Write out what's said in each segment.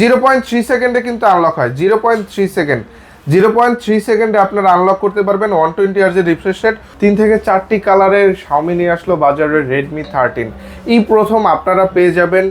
Zero point three সেকেন্ডে কিন্তু unlock হয়। Zero point three second. Zero point three সেকেন্ডে আপনারা আনলক করতে পারবেন ওয়ান টোয়েন্টি ইয়ার্সের রিফ্রেশ রেট তিন থেকে চারটি কালারের শাওমি নিয়ে আসলো বাজারের রেডমি থার্টিন এই প্রথম আপনারা পেয়ে যাবেন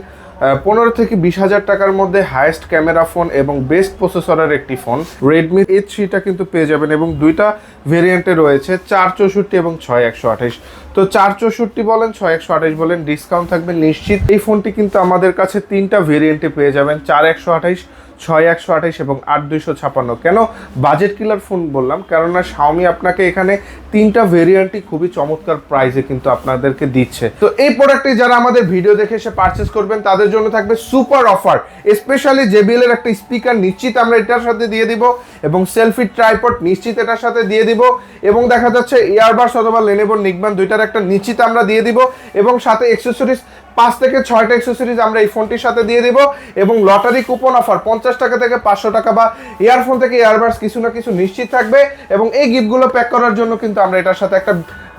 পনেরো থেকে বিশ হাজার টাকার মধ্যে হায়েস্ট ক্যামেরা ফোন এবং বেস্ট প্রসেসরের একটি ফোন রেডমি এ থ্রিটা কিন্তু পেয়ে যাবেন এবং দুইটা ভেরিয়েন্টে রয়েছে, চার চৌষট্টি এবং ছয় একশো আঠাশ। তো চার চৌষট্টি বলেন, ছয় একশো আঠাশ বলেন ডিসকাউন্ট থাকবে নিশ্চিত। এই ফোনটি কিন্তু আমাদের কাছে তিনটা ভেরিয়েন্টে পেয়ে যাবেন, চার একশো আঠাশ ছয় একশো আঠাশ এবং আট দুইশো ছাপান্ন। কেন? বাজেট কিলার ফোন বললাম, কেননা শাওমি আপনাকে এখানে তিনটা ভেরিয়েন্টই খুবই চমৎকার প্রাইসে কিন্তু আপনাদেরকে দিচ্ছে। তো এই প্রোডাক্টটি যারা আমাদের ভিডিও দেখে এসে পারচেস করবেন, তাদের জন্য থাকবে সুপার অফার স্পেশালি জেবিএল একটা স্পিকার নিশ্চিত আমরা এটার সাথে দিয়ে দিব এবং সেলফি ট্রাইপড নিশ্চিত এটার সাথে দিয়ে দিব এবং দেখা যাচ্ছে ইয়ারবাস অথবা লেনেবোর নিগমান দুইটার একটা নিশ্চিত আমরা দিয়ে দিব এবং সাথে এক্সেসরিজ পাঁচ থেকে ছয়টা এক্সেসরিজ আমরা এই ফোনটির সাথে দিয়ে দিব এবং লটারি কুপন অফার পঞ্চাশ টাকা থেকে পাঁচশো টাকা বা ইয়ারফোন থেকে ইয়ারবাডস কিছু না কিছু নিশ্চিত থাকবে। এবং এই গিফটগুলো প্যাক করার জন্য কিন্তু আমরা এটার সাথে একটা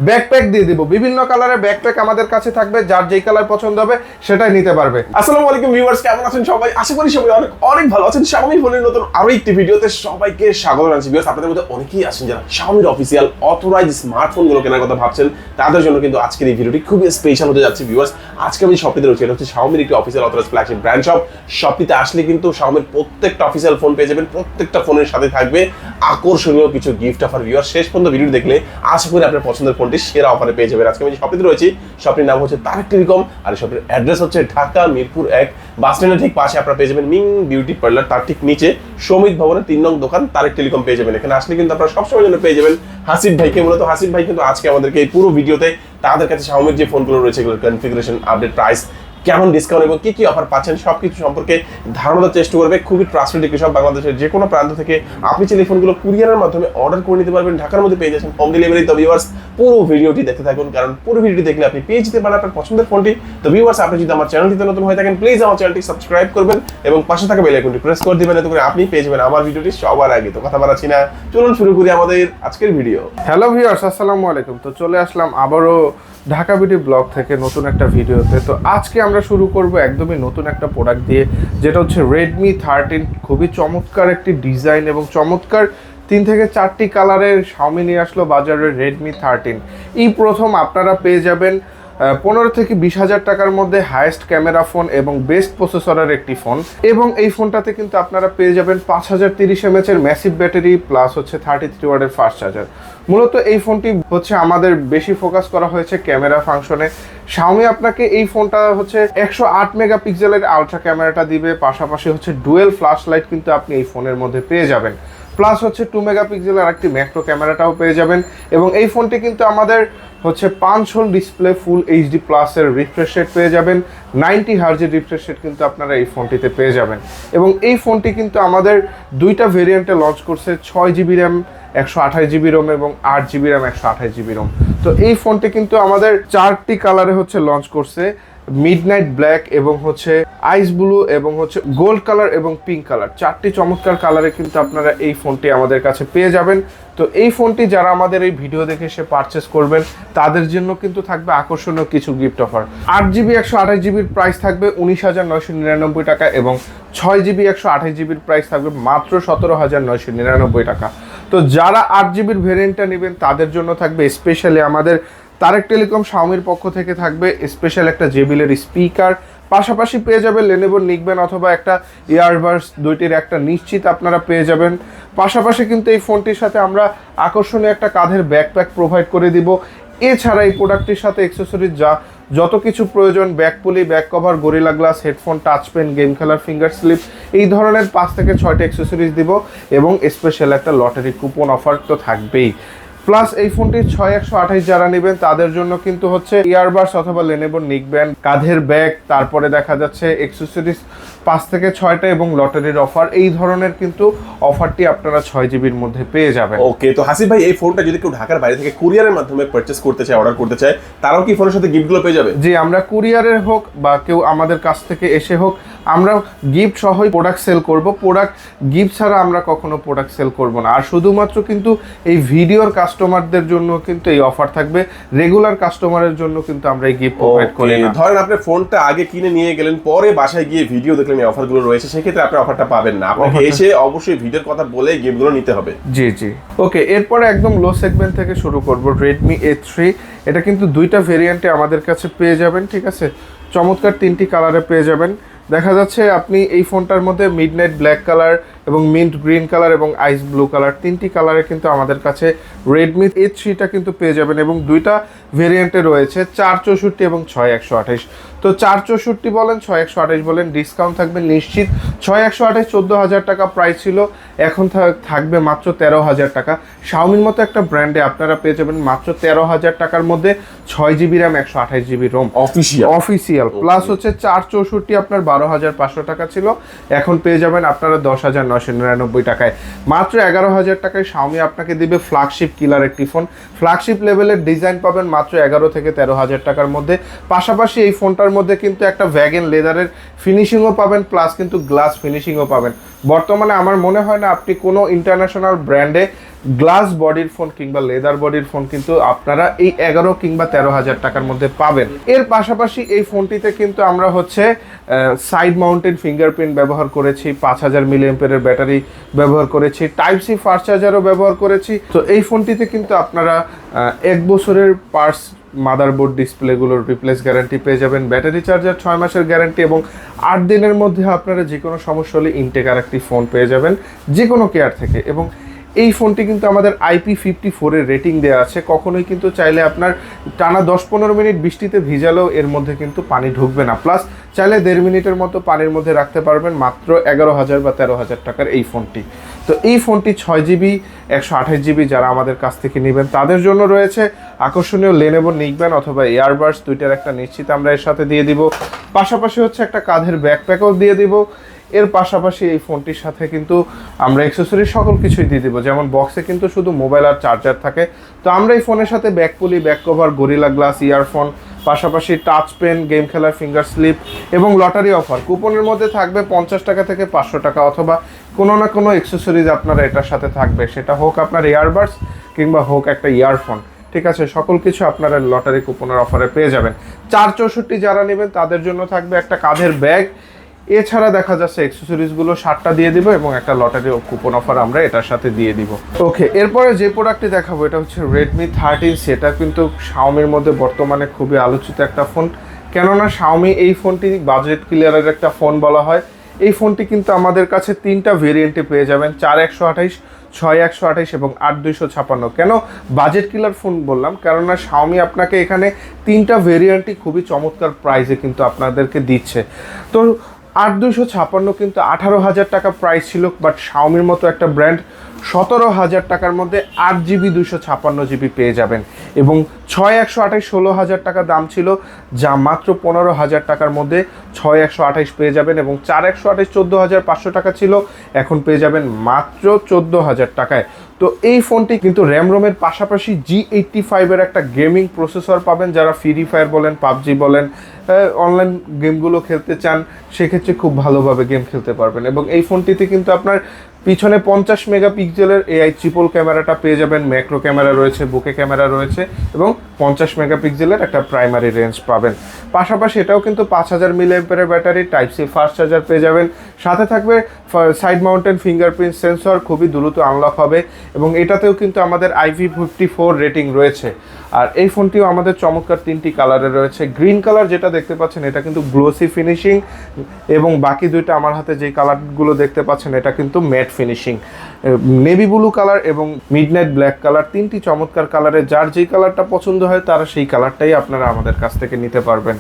ব্যাকপ্যাক দিয়ে দিব। বিভিন্ন কালারের ব্যাকপ্যাক আমাদের কাছে থাকবে, যার যেই কালার পছন্দ হবে সেটাই নিতে পারবে। আসসালামু আলাইকুম ভিউয়ার্স কেমন আছেন সবাই? আশা করি সবাই অনেক অনেক ভালো আছেন। Xiaomi ফোনের নতুন আরও একটি ভিডিওতে সবাইকে স্বাগত জানাচ্ছি। ভিউয়ার্স আপনাদের মধ্যে অনেকেই আছেন যারা Xiaomiর অফিসিয়াল অথরাইজ স্মার্টফোনগুলো কেনার কথা ভাবছেন, তাদের জন্য কিন্তু আজকের এই ভিডিওটি খুবই স্পেশাল হতে যাচ্ছে। ভিউয়ার্স আজকে আমি শপিতে রয়েছি, এটা হচ্ছে Xiaomiর একটি official authorise flagship brand shop শপিতে আসলে কিন্তু Xiaomiর প্রত্যেকটা অফিসিয়াল ফোন পেয়ে যাবেন, প্রত্যেকটা ফোনের সাথে থাকবে আকর্ষণীয় কিছু গিফট অফার ভিউয়ার শেষ পর্যন্ত ভিডিও দেখলে আশা করি আপনার পছন্দের ফোনটি সেরা অফারে পেয়ে যাবেন। আজকে আমি যে শপিতে রয়েছি শপটির নাম হচ্ছে তারেক টেলিকম, আর এই শপের অ্যাড্রেস হচ্ছে ঢাকা মিরপুর এক বাস স্ট্যান্ডের ঠিক পাশে আপনারা পেয়ে যাবেন মিং বিউটি পার্লার তার ঠিক নিচে সমিত ভবনের তিন নং দোকান, তারেক টেলিকম পেয়ে যাবেন। এখানে আসলে কিন্তু আপনারা সবসময় জন্য পেয়ে যাবেন হাসিফ ভাইকে। মূলত হাসিফ ভাই কিন্তু আজকে আমাদেরকে এই পুরো ভিডিওতে তাদের কাছে সাময়িক যে ফোনগুলো রয়েছে, এগুলোর কনফিগারেশন আপডেট প্রাইস কেমন ডিসকাউন্ট এবং কি কি অফার পাচ্ছেন সব কিছু সম্পর্কে ধারণা চেষ্টা করবে খুবই ট্রাস্টেড সব বাংলাদেশের যে কোনো প্রান্ত থেকে। আপনি চাইলে ফোনগুলো কুরিয়ারের মাধ্যমে অর্ডার করে নিতে পারবেন। ঢাকার মধ্যে পেয়ে যাচ্ছেন হোম ডেলিভারি তো ভিউয়ার্স পুরো ভিডিওটি দেখতে থাকুন। কারণ পুরো ভিডিওটি দেখলে আপনি পেয়ে যেতে পারেন আপনার পছন্দের ফোনটি তো ভিউয়ার্স আপনি যদি আমার চ্যানেলটিতে নতুন হয়ে থাকেন প্লিজ আমার চ্যানেলটি সাবস্ক্রাইব করবেন এবং পাশে থাকা বেল আইকনটি প্রেস করে দিবেন। এতে করে আপনি পেয়ে যাবেন আমার ভিডিওটি সবার আগে। তো কথা বাড়াচ্ছি না। চলুন শুরু করি আমাদের আজকের ভিডিও হ্যালো ভিউয়ার্স আসসালামু আলাইকুম। তো চলে আসলাম আবারও ঢাকা বিডি ব্লগ থেকে নতুন একটা ভিডিওতে তো আজকে আমরা শুরু করব একদমই নতুন একটা প্রোডাক্ট দিয়ে, যেটা হচ্ছে রেডমি থার্টিন খুবই চমৎকার একটি ডিজাইন এবং চমৎকার তিন থেকে চারটি কালারের শাওমি নিয়ে আসলো বাজারের রেডমি থার্টিন এই প্রথম আপনারা পেয়ে যাবেন পনেরো থেকে বিশ হাজার টাকার মধ্যে হাইয়েস্ট ক্যামেরা ফোন এবং বেস্ট প্রসেসরের একটি ফোন এবং এই ফোনটাতে কিন্তু আপনারা পেয়ে যাবেন পাঁচ হাজার তিরিশ এমএচ এর ম্যাসিভ ব্যাটারি প্লাস হচ্ছে থার্টি থ্রি ওয়ার্ডের ফাস্ট চার্জার মূলত এই ফোনটি হচ্ছে আমাদের বেশি ফোকাস করা হয়েছে ক্যামেরা ফাংশনে শাওমি আপনাকে এই ফোনটা হচ্ছে একশো আট মেগাপিক্সেলের আলট্রা ক্যামেরাটা দিবে। পাশাপাশি হচ্ছে ডুয়েল ফ্ল্যাশ লাইট কিন্তু আপনি এই ফোনের মধ্যে পেয়ে যাবেন। প্লাস হচ্ছে টু মেগাপিক্সেলের একটি ম্যাক্রো ক্যামেরাটাও পেয়ে যাবেন। এবং এই ফোনটি কিন্তু আমাদের হচ্ছে পাঁচ হোল ডিসপ্লে ফুল এইচডি প্লাসের রিফ্রেশ রেট পেয়ে যাবেন। নাইনটি হার্জের রিফ্রেশ রেট কিন্তু আপনারা এই ফোনটিতে পেয়ে যাবেন। এবং এই ফোনটি কিন্তু আমাদের দুইটা ভেরিয়েন্টে লঞ্চ করছে, ছয় জিবি র্যাম একশো আঠাশ জিবি রোম এবং আট জিবি র্যাম একশো আঠাশ জিবি রোম তো এই ফোনটি কিন্তু আমাদের চারটি কালারে হচ্ছে লঞ্চ করছে। মিডনাইট ব্ল্যাক এবং হচ্ছে আইস ব্লু এবং হচ্ছে গোল্ড কালার এবং পিঙ্ক কালার চারটি চমৎকার কালারে কিন্তু আপনারা এই ফোনটি আমাদের কাছে পেয়ে যাবেন। তো এই ফোনটি যারা আমাদের এই ভিডিও দেখে সে পারচেস করবেন, তাদের জন্য কিন্তু থাকবে আকর্ষণীয় কিছু গিফট অফার আট জিবি একশো আঠাশ জিবির প্রাইস থাকবে উনিশ হাজার নয়শো নিরানব্বই টাকা এবং ছয় জিবি একশো আঠাশ জিবির প্রাইস থাকবে মাত্র সতেরো হাজার নয়শো নিরানব্বই টাকা। তো যারা আট জিবির ভেরিয়েন্টটা নেবেন, তাদের জন্য থাকবে স্পেশালি আমাদের তারেক টেলিকম শাওমির পক্ষ থেকে থাকবে স্পেশাল একটা জেবিলের স্পিকার পাশাপাশি পেয়ে যাবে লেনেভোর নিকবেন অথবা একটা ইয়ারবাডস দুইটির একটা নিশ্চিত আপনারা পেয়ে যাবেন। পাশাপাশি কিন্তু এই ফোনটির সাথে আমরা আকর্ষণীয় একটা কাঁধের ব্যাকপ্যাক প্রোভাইড করে দিব। এছাড়া এই প্রোডাক্টটির সাথে অ্যাক্সেসরিজ যা যত কিছু প্রয়োজন ব্যাক পুলি back cover Gorilla Glass headphone touch pen game খেলার ফিঙ্গার স্লিপ এই ধরনের পাঁচ থেকে ছয়টা অ্যাক্সেসরিজ দিব এবং স্পেশাল একটা লটারি কুপন অফার তো থাকবেই। প্লাস এই ফোনটি ছয় একশো আঠাশ যারা নেবেন তাদের জন্য কিন্তু হচ্ছে ইয়ারবাস অথবা লেনেবোর নিকব্যান্ড কাঁধের ব্যাগ তারপরে দেখা যাচ্ছে এক্সেসরিজ পাঁচ থেকে ছয়টা এবং লটারির অফার এই ধরনের কিন্তু অফারটি আপনারা ছয় জিবির মধ্যে পেয়ে যাবেন। ওকে তো হাসিফ ভাই এই ফোনটা যদি কেউ ঢাকার বাইরে থেকে কুরিয়ারের মাধ্যমে পারচেস করতে চায় অর্ডার করতে চায় তারাও কি ফোনের সাথে গিফটগুলো পেয়ে যাবে? যে আমরা কুরিয়ারের হোক বা কেউ আমাদের কাছ থেকে এসে হোক আমরা গিফট সহই প্রোডাক্ট সেল করব। প্রোডাক্ট গিফট ছাড়া আমরা কখনো প্রোডাক্ট সেল করব না। আর শুধুমাত্র কিন্তু এই ভিডিওর কাস্টমারদের জন্য কিন্তু এই অফার থাকবে। রেগুলার কাস্টমারের জন্য কিন্তু আমরা এই গিফট প্রোভাইড করি না। ধরেন আপনি ফোনটা আগে কিনে নিয়ে গেলেন পরে বাসায় গিয়ে ভিডিও দেখলেন এই অফারগুলো রয়েছে সেক্ষেত্রে আপনি অফারটা পাবেন না। আপনাকে এসে অবশ্যই ভিডিওর কথা বলে গেমগুলো নিতে হবে। জি জি। ওকে এরপরে একদম লো সেগমেন্ট থেকে শুরু করব রেডমি এ থ্রি এটা কিন্তু দুইটা ভেরিয়েন্টে আমাদের কাছে পেয়ে যাবেন ঠিক আছে? চমৎকার তিনটি কালারে পেয়ে যাবেন। দেখা যাচ্ছে আপনি এই ফোনটার মধ্যে মিড ব্ল্যাক কালার এবং মিন্ট গ্রিন কালার এবং আইস ব্লু কালার তিনটি কালারে কিন্তু আমাদের কাছে রেডমি এ থ্রিটা কিন্তু পেয়ে যাবেন এবং দুইটা ভেরিয়েন্টে রয়েছে চার চৌষট্টি এবং ছয় একশো আঠাইশ তো চার চৌষট্টি বলেন ছয় একশো আঠাইশ বলেন ডিসকাউন্ট থাকবে নিশ্চিত। ছয় একশো আঠাইশ চোদ্দ হাজার টাকা প্রাইস ছিল এখন থাকবে মাত্র তেরো হাজার টাকা। শাওমির মতো একটা ব্র্যান্ডে আপনারা পেয়ে যাবেন মাত্র তেরো হাজার টাকার মধ্যে ছয় জিবি র্যাম একশো আঠাইশ GB ROM official official plus হচ্ছে চার চৌষট্টি আপনার বারো হাজার পাঁচশো টাকা ছিল এখন পেয়ে যাবেন আপনারা দশ হাজার নশো নিরানব্বই টাকায়। মাত্র এগারো হাজার টাকায় শাওমি আপনাকে দিবে ফ্ল্যাগশিপ কিলার একটি ফোন ফ্ল্যাগশিপ লেভেলের ডিজাইন পাবেন মাত্র এগারো থেকে তেরো হাজার টাকার মধ্যে। পাশাপাশি এই ফোনটার মধ্যে কিন্তু একটা ভ্যাগেন লেদারের ফিনিশিংও পাবেন প্লাস কিন্তু গ্লাস ফিনিশিংও পাবেন। বর্তমানে আমার মনে হয় না আপনি কোনো ইন্টারন্যাশনাল ব্র্যান্ডে গ্লাস বডির ফোন কিংবা লেদার বডির ফোন কিন্তু আপনারা এই এগারো কিংবা তেরো হাজার টাকার মধ্যে পাবেন। এর পাশাপাশি এই ফোনটিতে কিন্তু আমরা হচ্ছে সাইড মাউন্টেন ফিঙ্গারপ্রিন্ট ব্যবহার করেছি, পাঁচ হাজার মিলিয়াম্পের ব্যাটারি ব্যবহার করেছি টাইপ সি ফাস্ট চার্জারও ব্যবহার করেছি। তো এই ফোনটিতে কিন্তু আপনারা এক বছরের পার্স মাদারবোর্ড ডিসপ্লেগুলোর রিপ্লেস গ্যারান্টি পেয়ে যাবেন। ব্যাটারি চার্জার ছয় মাসের গ্যারান্টি এবং আট দিনের মধ্যে আপনারা যে কোনো সমস্যা হলে ইনটেক আর একটি ফোন পেয়ে যাবেন, যে কোনো কেয়ার থেকে। এবং এই ফোনটি কিন্তু আমাদের আইপি ফিফটি ফোরের রেটিং দেওয়া আছে। কখনোই কিন্তু চাইলে আপনার টানা দশ পনেরো মিনিট বৃষ্টিতে ভিজালেও এর মধ্যে কিন্তু পানি ঢুকবে না। প্লাস চাইলে দেড় মিনিটের মতো পানির মধ্যে রাখতে পারবেন মাত্র এগারো হাজার বা তেরো হাজার টাকার এই ফোনটি তো এই ফোনটি ছয় জিবি একশো আঠাশ জিবি যারা আমাদের কাছ থেকে নেবেন, তাদের জন্য রয়েছে আকর্ষণীয় লেনেবো নিকবেন অথবা এয়ারবার্স দুইটার একটা নিশ্চিত আমরা এর সাথে দিয়ে দিব। পাশাপাশি হচ্ছে একটা কাঁধের ব্যাকপ্যাকও দিয়ে দিব। এর পাশাপাশি এই ফোনটির সাথে কিন্তু আমরা অ্যাক্সেসরি সকল কিছুই দিয়ে দিব। যেমন বক্সে কিন্তু শুধু মোবাইল আর চার্জার থাকে। তো আমরা এই ফোনের সাথে ব্যাক পুলি back cover Gorilla Glass earphone পাশাপাশি টাচ পেন গেম খেলার ফিঙ্গার স্লিপ এবং লটারি অফার কুপনের মধ্যে থাকবে পঞ্চাশ টাকা থেকে পাঁচশো টাকা অথবা কোনো না কোনো অ্যাক্সেসরিজ আপনারা এটার সাথে থাকবে। সেটা হোক আপনার ইয়ারবাডস কিংবা হোক একটা ইয়ারফোন ঠিক আছে, সকল কিছু আপনারা লটারি কুপনের অফারে পেয়ে যাবেন। চার চৌষট্টি যারা নেবেন, তাদের জন্য থাকবে একটা কাঁধের ব্যাগ। এছাড়া দেখা যাচ্ছে অ্যাক্সেসরিজগুলো ষাটটা দিয়ে দিব এবং একটা লটারি কুপন অফার আমরা এটার সাথে দিয়ে দিব। ওকে, এরপরে যে প্রোডাক্টটি দেখাবো, এটা হচ্ছে রেডমি থার্টিন সেটা কিন্তু শাওমির মধ্যে বর্তমানে খুবই আলোচিত একটা ফোন কেননা শাওমি এই ফোনটি বাজেট ক্লিয়ারের একটা ফোন বলা হয়। এই ফোনটি কিন্তু আমাদের কাছে তিনটা ভেরিয়েন্টে পেয়ে যাবেন, চার একশো আঠাইশ ছয় একশো আঠাইশ এবং আট দুইশো ছাপান্ন। কেন? বাজেট কিলার ফোন বললাম, কেননা শাওমি আপনাকে এখানে তিনটা ভেরিয়েন্টই খুবই চমৎকার প্রাইসে কিন্তু আপনাদেরকে দিচ্ছে। তো আট দুইশো ছাপান্ন কিন্তু আঠারো হাজার টাকা প্রাইস ছিল বাট শাওমির মতো একটা ব্র্যান্ড সতেরো হাজার টাকার মধ্যে আট জিবি দুশো ছাপান্ন জিবি পেয়ে যাবেন। এবং ছয় একশো আঠাইশ ষোলো হাজার টাকা দাম ছিল, যা মাত্র পনেরো হাজার টাকার মধ্যে ছয় একশো আঠাইশ পেয়ে যাবেন এবং চার একশো আঠাইশ চোদ্দ হাজার পাঁচশো টাকা ছিল, এখন পেয়ে যাবেন মাত্র চোদ্দ হাজার টাকায়। তো এই ফোনটি কিন্তু র্যাম রোমের পাশাপাশি জি এইটটি ফাইভের একটা গেমিং প্রসেসর পাবেন, যারা ফ্রি ফায়ার বলেন, পাবজি বলেন অনলাইন গেমগুলো খেলতে চান, সেক্ষেত্রে খুব ভালোভাবে গেম খেলতে পারবেন। এবং এই ফোনটিতে কিন্তু আপনার পিছনে পঞ্চাশ মেগাপিক্সেলের এআই ট্রিপল ক্যামেরাটা পেয়ে যাবেন ম্যাক্রো ক্যামেরা রয়েছে বুকে ক্যামেরা রয়েছে, এবং পঞ্চাশ মেগাপিক্সেলের একটা প্রাইমারি রেঞ্জ পাবেন। পাশাপাশি এটাও কিন্তু পাঁচ হাজার মিলিয়াম্পের battery type C fast charger পেয়ে যাবেন। সাথে থাকবে সাইড মাউন্টেন ফিঙ্গারপ্রিন্ট সেন্সর খুবই দ্রুত আনলক হবে, এবং এটাতেও কিন্তু আমাদের আইভি ফিফটি ফোর রেটিং রয়েছে। আর এই ফোনটিও আমাদের চমৎকার তিনটি কালারে রয়েছে। গ্রিন কালার যেটা দেখতে পাচ্ছেন, এটা কিন্তু গ্লোসি ফিনিশিং এবং বাকি দুইটা আমার হাতে যে কালারগুলো দেখতে পাচ্ছেন, এটা কিন্তু matte finishing navy blue colour এবং মিডনাইট ব্ল্যাক কালার তিনটি চমৎকার কালারে যার যেই কালারটা পছন্দ হয় তারা সেই কালারটাই আপনারা আমাদের কাছ থেকে নিতে পারবেন।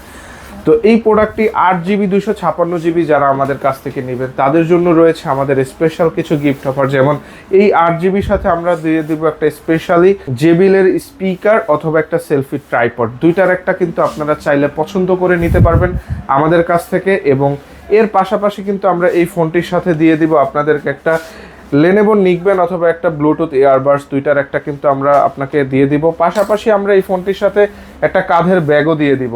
তো এই প্রোডাক্টটি আট জিবি দুশো ছাপান্ন জিবি যারা আমাদের কাছ থেকে নেবেন, তাদের জন্য রয়েছে আমাদের স্পেশাল কিছু গিফট অফার যেমন এই আট জিবির সাথে আমরা দিয়ে দিব একটা স্পেশালি জেবিলের স্পিকার অথবা একটা সেলফি ট্রাইপড দুইটার একটা কিন্তু আপনারা চাইলে পছন্দ করে নিতে পারবেন আমাদের কাছ থেকে এবং এর পাশাপাশি কিন্তু আমরা এই ফোনটির সাথে দিয়ে দিব আপনাদেরকে একটা লেনেবো নিকবেন অথবা একটা ব্লুটুথ ইয়ারবাডস দুইটার একটা কিন্তু আমরা আপনাকে দিয়ে দিব। পাশাপাশি আমরা এই ফোনটির সাথে একটা কাঁধের ব্যাগও দিয়ে দিব।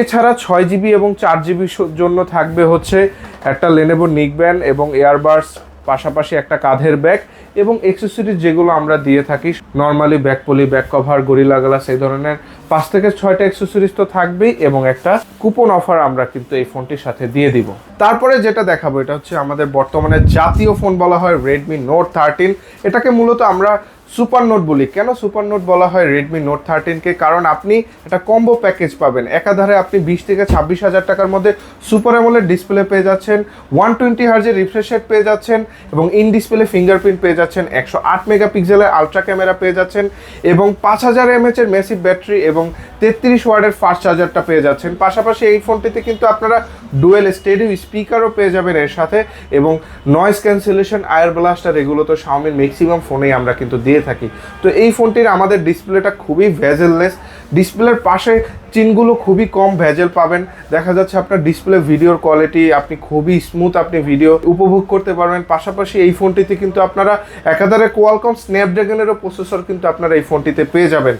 এছাড়া ছয় জিবি এবং চার জিবির জন্য থাকবে হচ্ছে একটা লেনেবো নিকব্যান এবং এয়ারবাডস পাশাপাশি একটা কাঁধের ব্যাগ এবং এক্সেসরিজ যেগুলো আমরা দিয়ে থাকি normally back poly back cover Gorilla Glass এই ধরনের পাঁচ থেকে ছয়টা এক্সেসরিজ তো থাকবেই এবং একটা কুপন অফার আমরা কিন্তু এই ফোনটির সাথে দিয়ে দিব। তারপরে যেটা দেখাবো, এটা হচ্ছে আমাদের বর্তমানে জাতীয় ফোন বলা হয় রেডমি নোট থার্টিন এটাকে মূলত আমরা সুপার নোট বলি। কেন সুপার নোট বলা হয় রেডমি নোট থার্টিনকে কারণ আপনি একটা কম্বো প্যাকেজ পাবেন। একাধারে আপনি বিশ থেকে ছাব্বিশ হাজার টাকার মধ্যে সুপার অ্যামোলেড ডিসপ্লে পেয়ে যাচ্ছেন ওয়ান টোয়েন্টি হার্জের রিফ্রেশ রেট পেয়ে যাচ্ছেন এবং ইন ডিসপ্লে ফিঙ্গারপ্রিন্ট পেয়ে যাচ্ছেন, একশো আট মেগাপিক্সেলের আলট্রা ক্যামেরা পেয়ে যাচ্ছেন এবং পাঁচ হাজার এমএচ এর মেসিভ ব্যাটারি এবং তেত্রিশ ওয়ার্ডের ফাস্ট চার্জারটা পেয়ে যাচ্ছেন। পাশাপাশি এই ফোনটিতে কিন্তু আপনারা ডুয়েল স্টেডিও স্পিকারও পেয়ে যাবেন এর সাথে এবং নয়েজ ক্যান্সেলেশন আয়ার ব্লাস্টার এগুলো তো শাওমির ম্যাক্সিমাম ফোনেই আমরা কিন্তু দিয়ে থাকি। তো এই ফোনটির আমাদের ডিসপ্লেটা খুবই ভেজেললেস ডিসপ্লের পাশে চিনগুলো খুবই কম ভেজেল পাবেন। দেখা যাচ্ছে আপনার ডিসপ্লে ভিডিওর কোয়ালিটি, আপনি খুবই স্মুথ আপনি ভিডিও উপভোগ করতে পারবেন। পাশাপাশি এই ফোনটিতে কিন্তু আপনারা একাধারে কোয়ালকম স্ন্যাপড্রাগনেরও প্রসেসর কিন্তু আপনারা এই ফোনটিতে পেয়ে যাবেন।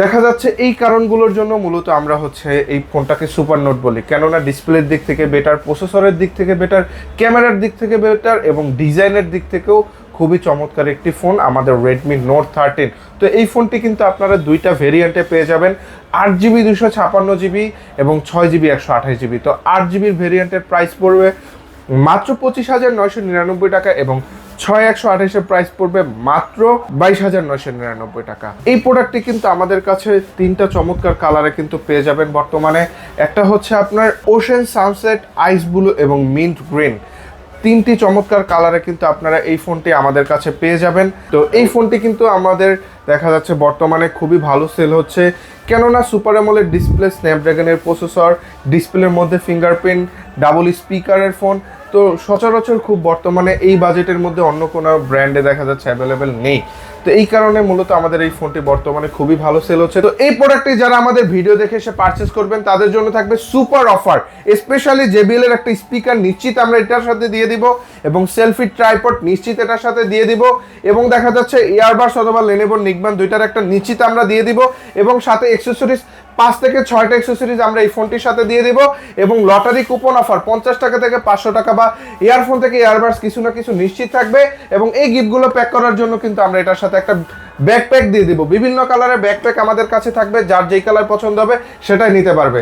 দেখা যাচ্ছে এই কারণগুলোর জন্য মূলত আমরা হচ্ছে এই ফোনটাকে সুপার নোট বলি। কেননা ডিসপ্লের দিক থেকে বেটার প্রসেসরের দিক থেকে বেটার ক্যামেরার দিক থেকে বেটার এবং ডিজাইনের দিক থেকেও খুবই চমৎকার একটি ফোন, আমাদের রেডমি নোট থার্টিন তো এই ফোনটি কিন্তু আপনারা দুইটা ভেরিয়েন্টে পেয়ে যাবেন। আট জিবি দুশো ছাপান্ন জিবি এবং ছয় জিবি একশো আঠাশ জিবি তো আট জিবির ভেরিয়েন্টের প্রাইস পড়বে মাত্র পঁচিশ হাজার নয়শো নিরানব্বই টাকা এবং ছয় একশো আঠাশের প্রাইস পড়বে মাত্র বাইশ হাজার নয়শো নিরানব্বই টাকা। এই প্রোডাক্টটি কিন্তু আমাদের কাছে তিনটা চমৎকার কালারে কিন্তু পেয়ে যাবেন বর্তমানে। একটা হচ্ছে আপনার ওশেন সানসেট আইস ব্লু এবং মিন্ট গ্রিন তিনটি চমৎকার কালারে কিন্তু আপনারা এই ফোনটি আমাদের কাছে পেয়ে যাবেন। তো এই ফোনটি কিন্তু আমাদের দেখা যাচ্ছে বর্তমানে খুবই ভালো সেল হচ্ছে। কেননা সুপার এমলের ডিসপ্লে স্ন্যাপড্রাগনের প্রসেসর ডিসপ্লের মধ্যে ফিঙ্গারপ্রিন্ট ডাবল স্পিকারের ফোন তো সচরাচর খুব বর্তমানে এই বাজেটের মধ্যে অন্য কোনো ব্র্যান্ডে দেখা যাচ্ছে অ্যাভেলেবেল নেই। তো এই কারণে মূলত আমাদের এই ফোনটি বর্তমানে খুবই ভালো সেল হচ্ছে। তো এই প্রোডাক্টটি যারা আমাদের ভিডিও দেখে এসে পারচেস করবেন, তাদের জন্য থাকবে সুপার অফার স্পেশালি জেবিএল এর একটা স্পিকার নিশ্চিত আমরা এটার সাথে দিয়ে দিব এবং সেলফি ট্রাইপড নিশ্চিত এটার সাথে দিয়ে দিব এবং দেখা যাচ্ছে ইয়ারবাস অথবা লেনেভোর নিগমান দুইটার একটা নিশ্চিত আমরা দিয়ে দিব এবং সাথে এক্সেসরিজ পাঁচ থেকে ছয়টা এক্সেসরিজ আমরা এই ফোনটির সাথে দিয়ে দিব এবং লটারি কুপন অফার পঞ্চাশ টাকা থেকে পাঁচশো টাকা বা ইয়ারফোন থেকে ইয়ারবাডস কিছু না কিছু নিশ্চিত থাকবে এবং এই গিফটগুলো প্যাক করার জন্য কিন্তু আমরা এটার সাথে একটা ব্যাকপ্যাক দিয়ে দিব। বিভিন্ন কালারের ব্যাকপ্যাক আমাদের কাছে থাকবে যার যেই কালার পছন্দ হবে সেটাই নিতে পারবে।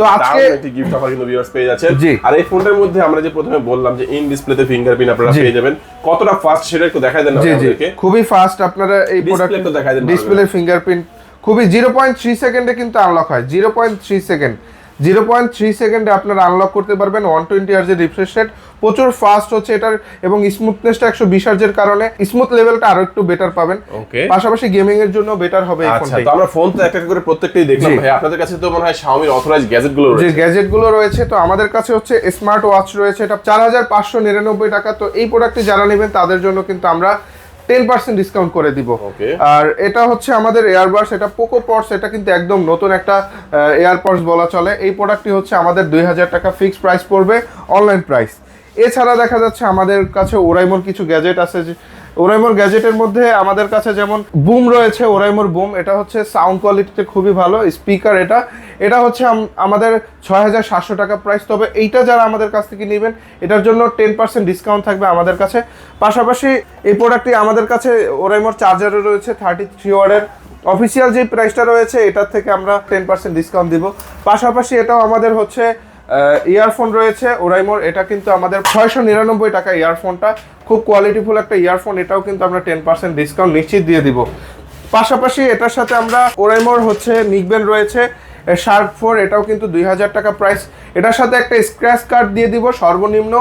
তো আজকে একটি গিফট অফার কিন্তু ভিউয়ার্স পেয়ে যাচ্ছেন। আর এই ফোনটার মধ্যে আমরা যে প্রথমে বললাম যে ইন ডিসপ্লেতে ফিঙ্গারপ্রিন্ট আপনারা। পেয়ে যাবেন কতটা ফাস্ট সেটা একটু দেখাই দেন জি জি। আমাদেরকে খুবই ফাস্ট আপনারা এই প্রোডাক্ট তো দেখাই দেন ডিসপ্লে ফিঙ্গারপ্রিন্ট খুবই জিরো পয়েন্ট থ্রি সেকেন্ডে কিন্তু আনলক হয়। Zero point three second zero point three সেকেন্ডে আপনারা আনলক করতে পারবেন ওয়ান টোয়েন্টি আর্জের রিফ্রেশ রেট প্রচুর ফাস্ট হচ্ছে এটার এবং স্মুথনেসটা একশো বিশ আর্জের কারণে। স্মুথ লেভেলটা আরও একটু বেটার পাবেন। ওকে পাশাপাশি গেমিং এর জন্য বেটার হবে আচ্ছা তো আমরা ফোন তো একটা করে প্রত্যেকটাই দেখলাম। ভাই আপনাদের কাছে তো মনে হয় Xiaomi অথরাইজ গ্যাজেটগুলো যে গ্যাজেটগুলো রয়েছে তো আমাদের কাছে হচ্ছে স্মার্ট ওয়াচ রয়েছে। এটা চার হাজার পাঁচশো নিরানব্বই টাকা। তো এই প্রোডাক্টটি যারা নেবেন তাদের জন্য কিন্তু আমরা টেন পার্সেন্ট ডিসকাউন্ট করে দিব. আর এটা হচ্ছে আমাদের এয়ারবাস এটা পোকো পটস এটা কিন্তু একদম নতুন একটা এয়ারপডস বলা চলে। এই প্রোডাক্টটি হচ্ছে আমাদের দুই হাজার টাকা ফিক্সড প্রাইস পড়বে অনলাইন প্রাইস এছাড়া দেখা যাচ্ছে আমাদের কাছে ওরাইমোর কিছু গ্যাজেট আছে যে ওরাইমোর গ্যাজেটের মধ্যে আমাদের কাছে যেমন বুম রয়েছে, ওরাইমোর বুম, এটা হচ্ছে সাউন্ড কোয়ালিটিতে খুবই ভালো স্পিকার এটা। এটা হচ্ছে আমাদের ছয় হাজার সাতশো টাকা প্রাইস তবে এইটা যারা আমাদের কাছ থেকে নেবেন, এটার জন্য টেন পার্সেন্ট ডিসকাউন্ট থাকবে আমাদের কাছে। পাশাপাশি এই প্রোডাক্টটি আমাদের কাছে ওরাইমোর চার্জারও রয়েছে থার্টি থ্রি ওয়ার্ডের। অফিসিয়াল যে প্রাইসটা রয়েছে, এটার থেকে আমরা টেন পার্সেন্ট ডিসকাউন্ট দিব। পাশাপাশি এটাও আমাদের হচ্ছে ইয়ারফোন রয়েছে, ওরাইমোর, এটা কিন্তু আমাদের ছয়শো নিরানব্বই টাকা ইয়ারফোনটা খুব কোয়ালিটিফুল একটা ইয়ারফোন এটাও কিন্তু আমরা টেন পার্সেন্ট ডিসকাউন্ট নিশ্চিত দিয়ে দিব। পাশাপাশি এটার সাথে আমরা ওরাইমোর হচ্ছে নিকবেন রয়েছে শার্ক ফোর এটাও কিন্তু দুই হাজার টাকা প্রাইস এটার সাথে একটা স্ক্র্যাচ কার্ড দিয়ে দিব, সর্বনিম্ন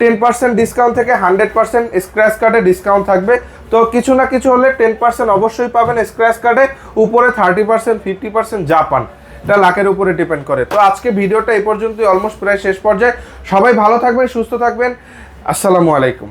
টেন পার্সেন্ট ডিসকাউন্ট থেকে হান্ড্রেড পার্সেন্ট স্ক্র্যাচ কার্ডে ডিসকাউন্ট থাকবে। তো কিছু না কিছু হলে টেন পার্সেন্ট অবশ্যই পাবেন স্ক্র্যাচ কার্ডে উপরে থার্টি পার্সেন্ট ফিফটি পার্সেন্ট যা পান। এটা লাখের উপরে ডিপেন্ড করে। তো আজকে ভিডিওটা এই পর্যন্তই অলমোস্ট প্রায় শেষ পর্যায়ে। সবাই ভালো থাকবেন, সুস্থ থাকবেন। আসসালামু আলাইকুম।